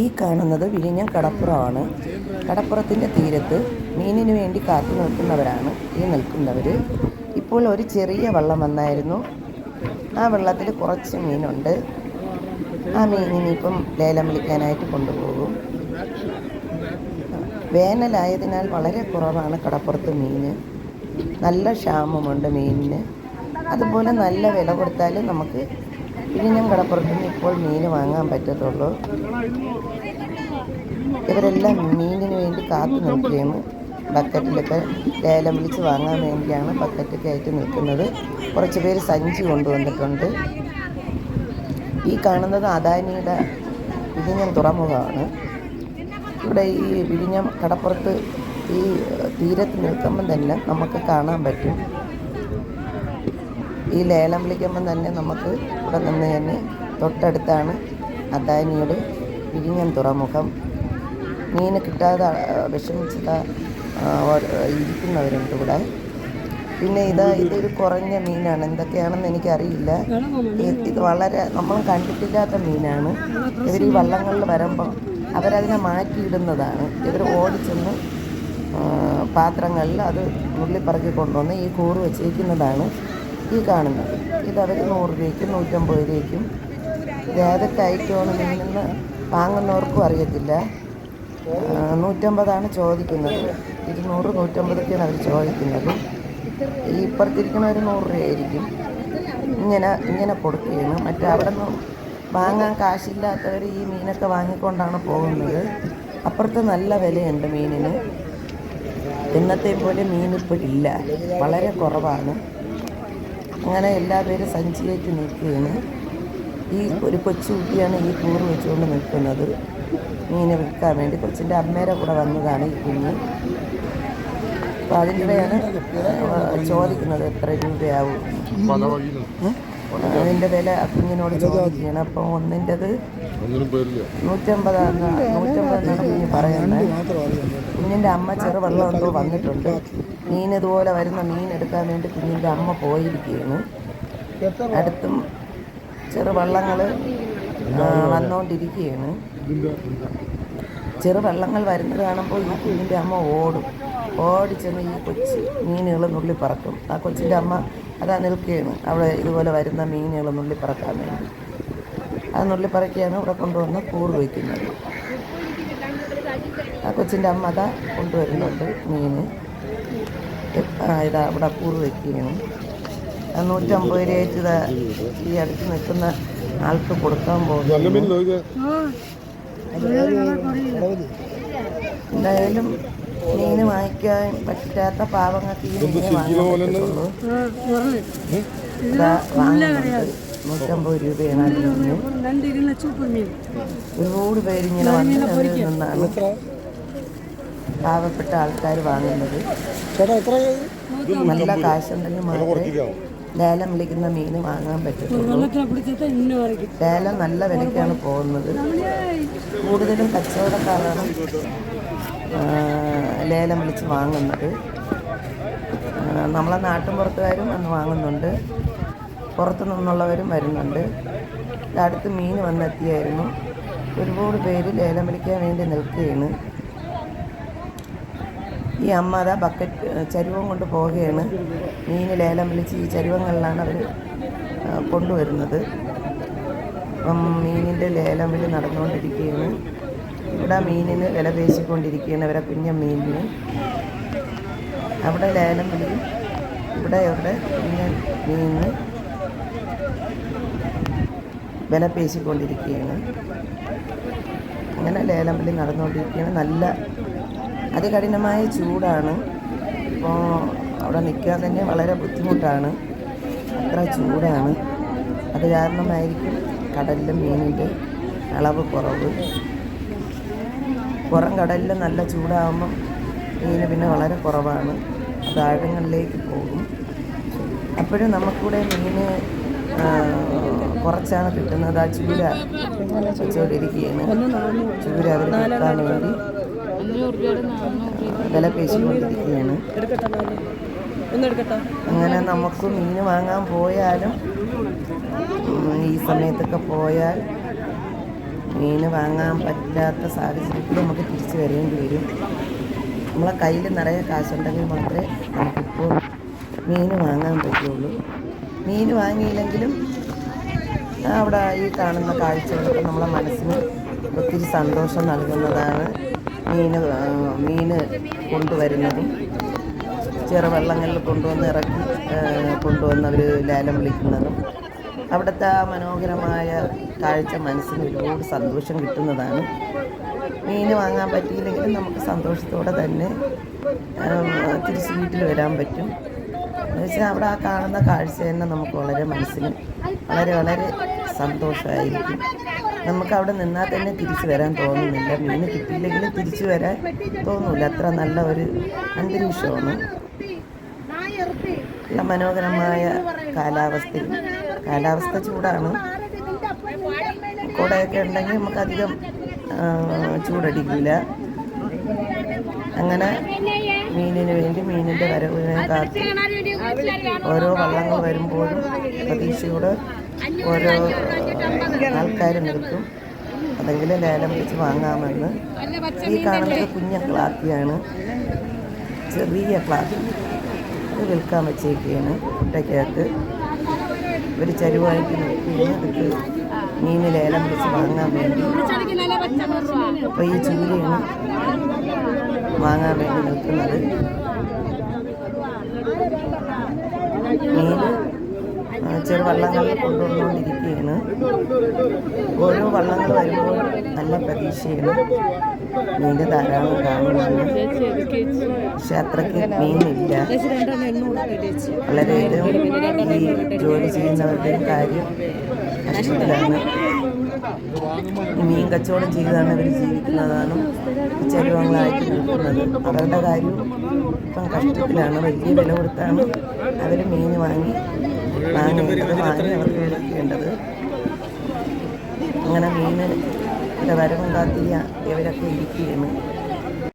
ഈ കാണുന്നത് വിഴിഞ്ഞം കടപ്പുറമാണ്. കടപ്പുറത്തിന്റെ തീരത്ത് മീനിന് വേണ്ടി കാത്തു നിൽക്കുന്നവരാണ് ഈ നിൽക്കുന്നവർ ഇപ്പോൾ ഒരു ചെറിയ വള്ളം വന്നായിരുന്നു. ആ വെള്ളത്തിൽ കുറച്ച് മീനുണ്ട്. ആ മീനിനിപ്പം ലേലം വിളിക്കാനായിട്ട് കൊണ്ടുപോകും. വേനലായതിനാൽ വളരെ കുറവാണ് കടപ്പുറത്ത് മീൻ നല്ല ക്ഷാമമുണ്ട് മീനിന്. അതുപോലെ നല്ല വില കൊടുത്താലും നമുക്ക് വിഴിഞ്ഞം കടപ്പുറത്ത് നിന്ന് ഇപ്പോൾ മീൻ വാങ്ങാൻ പറ്റത്തുള്ളൂ. ഇവരെല്ലാം മീനിന് വേണ്ടി കാത്തു നിൽക്കുകയാണ്. ബക്കറ്റിലൊക്കെ ലേലം വിളിച്ച് വാങ്ങാൻ വേണ്ടിയാണ് ബക്കറ്റ് കയറ്റി നിൽക്കുന്നത്. കുറച്ച് പേര് സഞ്ചി കൊണ്ടുവന്നിട്ടുണ്ട്. ഈ കാണുന്നത് അദാനിയുടെ വിഴിഞ്ഞം തുറമുഖമാണ്. ഇവിടെ ഈ വിഴിഞ്ഞം കടപ്പുറത്ത് ഈ തീരത്ത് നിൽക്കുമ്പം തന്നെ നമുക്ക് കാണാൻ പറ്റും. ഈ ലേലം വിളിക്കുമ്പം തന്നെ നമുക്ക് ഇവിടെ നിന്ന് തന്നെ തൊട്ടടുത്താണ് അദാനിയുടെ വിഴിഞ്ഞം തുറമുഖം. മീൻ കിട്ടാതെ വിഷമിച്ചത ഇരിക്കുന്നവരുണ്ട് ഇവിടെ പിന്നെ ഇത് ഇതൊരു കുറഞ്ഞ മീനാണ്. എന്തൊക്കെയാണെന്ന് എനിക്കറിയില്ല. ഇത് വളരെ നമ്മൾ കണ്ടിട്ടില്ലാത്ത മീനാണ്. ഇവർ ഈ വള്ളങ്ങളിൽ വരുമ്പോൾ അവരതിനെ മാറ്റിയിടുന്നതാണ്. ഇവർ ഓടിച്ചെന്ന് പാത്രങ്ങളിൽ അത് നുള്ളിപ്പറക്കി കൊണ്ടുവന്ന് ഈ കൂറ് വെച്ചേക്കുന്നതാണ് ഈ കാണുന്നത് ഇത് അവർ നൂറ് രൂപയ്ക്കും നൂറ്റമ്പത് രൂപയ്ക്കും. ഇത് ഏതൊക്കെ ഐറ്റമാണ് നിന്ന് വാങ്ങുന്നവർക്കും അറിയത്തില്ല. നൂറ്റമ്പതാണ് ചോദിക്കുന്നത്. ഇരുന്നൂറ് നൂറ്റമ്പതൊക്കെയാണ് അവർ ചോദിക്കുന്നത്. ഈ ഇപ്പുറത്തിരിക്കുന്ന ഒരു നൂറ് രൂപയായിരിക്കും. ഇങ്ങനെ ഇങ്ങനെ കൊടുക്കുകയാണ്. മറ്റേ അവിടെ നിന്ന് വാങ്ങാൻ കാശില്ലാത്തവർ ഈ മീനൊക്കെ വാങ്ങിക്കൊണ്ടാണ് പോകുന്നത്. അപ്പുറത്ത് നല്ല വിലയുണ്ട് മീനിന്. ഇന്നത്തെ പോലെ മീനിപ്പോഴില്ല വളരെ കുറവാണ്. അങ്ങനെ എല്ലാ പേരും സഞ്ചിയായിട്ട് നിൽക്കുകയാണ്. ഈ ഒരു കൊച്ചുകുട്ടിയാണ് ഈ കൂറ് വെച്ചുകൊണ്ട് നിൽക്കുന്നത്. മീനെ വിൽക്കാൻ വേണ്ടി കൊച്ചിന്റെ അമ്മേരെ കൂടെ വന്നതാണ് ഈ കുഞ്ഞ്. അപ്പോൾ അതിനിടെയാണ് ചോദിക്കുന്നത് എത്ര രൂപയാവും? അതിന്റെ വില കുഞ്ഞിനോട് ചോദിക്കുകയാണ്. അപ്പോൾ ഒന്നിന്റെത് ഒന്നിനും പേരില്ല. നൂറ്റമ്പതാണ് നൂറ്റമ്പതെന്നാണ് കുഞ്ഞ് പറയുന്നത്. കുഞ്ഞിന്റെ അമ്മ വന്നിട്ടുണ്ട്. മീൻ ഇതുപോലെ വരുന്ന. മീൻ എടുക്കാൻ വേണ്ടി കുഞ്ഞിന്റെ അമ്മ പോയിരിക്കുകയാണ്. അടുത്തും ചെറുവള്ളങ്ങൾ വന്നുകൊണ്ടിരിക്കുകയാണ് ചെറു വെള്ളങ്ങൾ വരുന്നത് കാണുമ്പോൾ ഈ കുഞ്ഞിന്റെ അമ്മ ഓടും. ഓടിച്ചെന്ന് ഈ കൊച്ചു മീനുകൾ നുള്ളി പറക്കും. ആ കൊച്ചിന്റെ അമ്മ അതാ നിൽക്കുകയാണ്. അവിടെ ഇതുപോലെ വരുന്ന മീനുകൾ നുള്ളി പറക്കാൻ വേണ്ടി. ആ നുള്ളി പറക്കിയാണ് ഇവിടെ കൊണ്ടുവന്ന് കൂറ് വയ്ക്കുന്നത്. ആ കൊച്ചിന്റെ അമ്മ അതാ കൊണ്ടുവരുന്നുണ്ട് മീൻ ഇതാ ഇവിടെ കൂറ് വയ്ക്കുകയാണ് നൂറ്റമ്പത് രൂപയ്ക്ക് ഇതാ ഈ അടുത്ത് നിൽക്കുന്ന ആൾക്ക് കൊടുക്കാൻ പോകുന്നു. മീൻ എന്തായാലും മീൻ വാങ്ങിക്കാൻ പറ്റാത്ത പാവങ്ങൾക്ക് ഈ മീനെ വാങ്ങാൻ വാങ്ങുന്നുണ്ട്. നൂറ്റമ്പത് രൂപയാണ് ഒരുപാട് പേരിങ്ങനെ നിന്നാണ് പാവപ്പെട്ട ആൾക്കാർ വാങ്ങുന്നത്. നല്ല കാശുണ്ടെങ്കിൽ മാത്രമേ ലേലം വിളിക്കുന്ന മീൻ വാങ്ങാൻ പറ്റും ലേലം നല്ല വിലയ്ക്കാണ് പോകുന്നത്. കൂടുതലും കച്ചവടക്കാരാണ് ലേലം വിളിച്ച് വാങ്ങുന്നത്. നമ്മളെ നമ്മളെ നാട്ടിൻപുറത്തുകാരും അന്ന് വാങ്ങുന്നുണ്ട്. പുറത്തു നിന്നുള്ളവരും വരുന്നുണ്ട്. അടുത്ത് മീൻ വന്നെത്തിയായിരുന്നു. ഒരുപാട് പേര് ലേലം വിളിക്കാൻ വേണ്ടി നിൽക്കുകയാണ്. ഈ അമ്മ അതാ ബക്കറ്റ് ചരുവം കൊണ്ട് പോവുകയാണ്. മീൻ ലേലം വിളിച്ച് ഈ ചരുവങ്ങളിലാണ് അവർ കൊണ്ടുവരുന്നത്. അപ്പം മീനിന്റെ ലേലം വിളി നടന്നുകൊണ്ടിരിക്കുകയാണ്. ഇവിടെ മീനിന് വില പേശിക്കൊണ്ടിരിക്കുകയാണ് അവരെ കുഞ്ഞ മീനിന്. അവിടെ ലേലം വിളിയും ഇവിടെ ഇവിടെ കുഞ്ഞ മീനിന് വില പേശിക്കൊണ്ടിരിക്കുകയാണ് അങ്ങനെ ലേലം വിളി നടന്നുകൊണ്ടിരിക്കുകയാണ്. നല്ല അതികഠിനമായ ചൂടാണ്. ഇപ്പോൾ അവിടെ നിൽക്കാൻ തന്നെ വളരെ ബുദ്ധിമുട്ടാണ്. അത്ര ചൂടാണ്. അത് കാരണമായിരിക്കും കടലിലെ മീനിന്റെ അളവ് കുറവ്. പുറം കടലിൽ നല്ല ചൂടാകുമ്പം മീന് പിന്നെ വളരെ കുറവാണ്. അത് ആഴങ്ങളിലേക്ക് പോകും. അപ്പോഴും നമുക്കിവിടെ മീന് കുറച്ചാണ് കിട്ടുന്നത് ആ ചൂര. വെച്ചുകൊണ്ടിരിക്കുകയാണ് ചൂര അവർ കിട്ടാൻ വേണ്ടി വില പേശിക്കൊണ്ടിരിക്കുകയാണ്. അങ്ങനെ നമുക്ക് മീൻ വാങ്ങാൻ പോയാലും ഈ സമയത്തൊക്കെ പോയാൽ മീൻ വാങ്ങാൻ പറ്റാത്ത സാഹചര്യത്തിൽ നമുക്ക് തിരിച്ചു വരേണ്ടി വരും. നമ്മളെ കയ്യിൽ നിറയെ കാശുണ്ടെങ്കിൽ മാത്രമേ നമുക്കിപ്പോൾ മീൻ വാങ്ങാൻ പറ്റുള്ളൂ. മീൻ വാങ്ങിയില്ലെങ്കിലും അവിടെ ഈ കാണുന്ന കാഴ്ചകളൊക്കെ നമ്മളെ മനസ്സിന് ഒത്തിരി സന്തോഷം നൽകുന്നതാണ്. മീൻ മീൻ കൊണ്ടുവരുന്നതും. ചെറുവള്ളങ്ങളിൽ കൊണ്ടുവന്ന് ഇറക്കി കൊണ്ടുവന്ന് അവർ ലേലം വിളിക്കുന്നതും. അവിടുത്തെ ആ മനോഹരമായ കാഴ്ച മനസ്സിന് ഒരുപാട് സന്തോഷം കിട്ടുന്നതാണ്. മീൻ വാങ്ങാൻ പറ്റിയില്ലെങ്കിലും നമുക്ക് സന്തോഷത്തോടെ തന്നെ തിരിച്ച് വീട്ടിൽ വരാൻ പറ്റും. എന്ന് വെച്ചാൽ അവിടെ ആ കാണുന്ന കാഴ്ച തന്നെ നമുക്ക് വളരെ മനസ്സിന് വളരെ വളരെ സന്തോഷമായിരിക്കും നമുക്ക് അവിടെ നിന്നാൽ തന്നെ തിരിച്ചു വരാൻ തോന്നുന്നില്ല. മീൻ കിട്ടിയില്ലെങ്കിലും തിരിച്ചു വരാൻ തോന്നില്ല അത്ര നല്ല ഒരു അന്തരീക്ഷമാണ്. നല്ല മനോഹരമായ കാലാവസ്ഥയും കാലാവസ്ഥ ചൂടാണ്. കൂടെയൊക്കെ ഉണ്ടെങ്കിൽ നമുക്കധികം ചൂടടിക്കില്ല. അങ്ങനെ മീനിന് വേണ്ടി മീനിന്റെ വരവിനെ കാത്ത്. ഓരോ വള്ളങ്ങൾ വരുമ്പോഴും പ്രതീക്ഷയോടെ ഓരോ ആൾക്കാർ നിൽക്കും അതെങ്കിലും ലേലം വിളിച്ച് വാങ്ങാമെന്ന്. ഈ കാണുന്നത് കുഞ്ഞ ക്ലാത്തിയാണ്. ചെറിയ ക്ലാത്തി. അത് വിൽക്കാൻ വെച്ചേക്കാണ് കുട്ടയ്ക്കകത്ത് ഒരു ചരുവായിട്ട് നിൽക്കുകയും അതൊക്കെ മീൻ ലേലം വിളിച്ച് വാങ്ങാൻ വേണ്ടി. അപ്പോൾ ഈ ചൂരയാണ് വാങ്ങാൻ വേണ്ടി നിൽക്കുന്നത്. ചെറുവള്ളങ്ങളിൽ കൊണ്ടുവന്നുകൊണ്ടിരിക്കുകയാണ്. ഓരോ വള്ളങ്ങൾ വരുമ്പോൾ നല്ല പ്രതീക്ഷയാണ്. മീന്റെ ധാരാളം കാണുന്നുണ്ട് പക്ഷെ അത്രയ്ക്ക് മീനില്ല. വളരെയധികം ഈ ജോലി ചെയ്യുന്നവരുടെയും കാര്യം കഷ്ടത്തിലാണ്. മീൻ കച്ചവടം ചെയ്താണ് അവർ ജീവിക്കുന്നതാണ് ചെരുവങ്ങളായിട്ട് നിൽക്കുന്നത്. അവരുടെ കാര്യം ഇപ്പം കഷ്ടത്തിലാണ്. വലിയ വില കൊടുത്താണ് അവർ മീൻ വാങ്ങി വാങ്ങേണ്ടത് വാങ്ങി അവർക്ക് വിളിക്കേണ്ടത് അങ്ങനെ മീൻ വരവും കാത്തിയ ഇവരൊക്കെ ഇരിക്കുകയാണ്.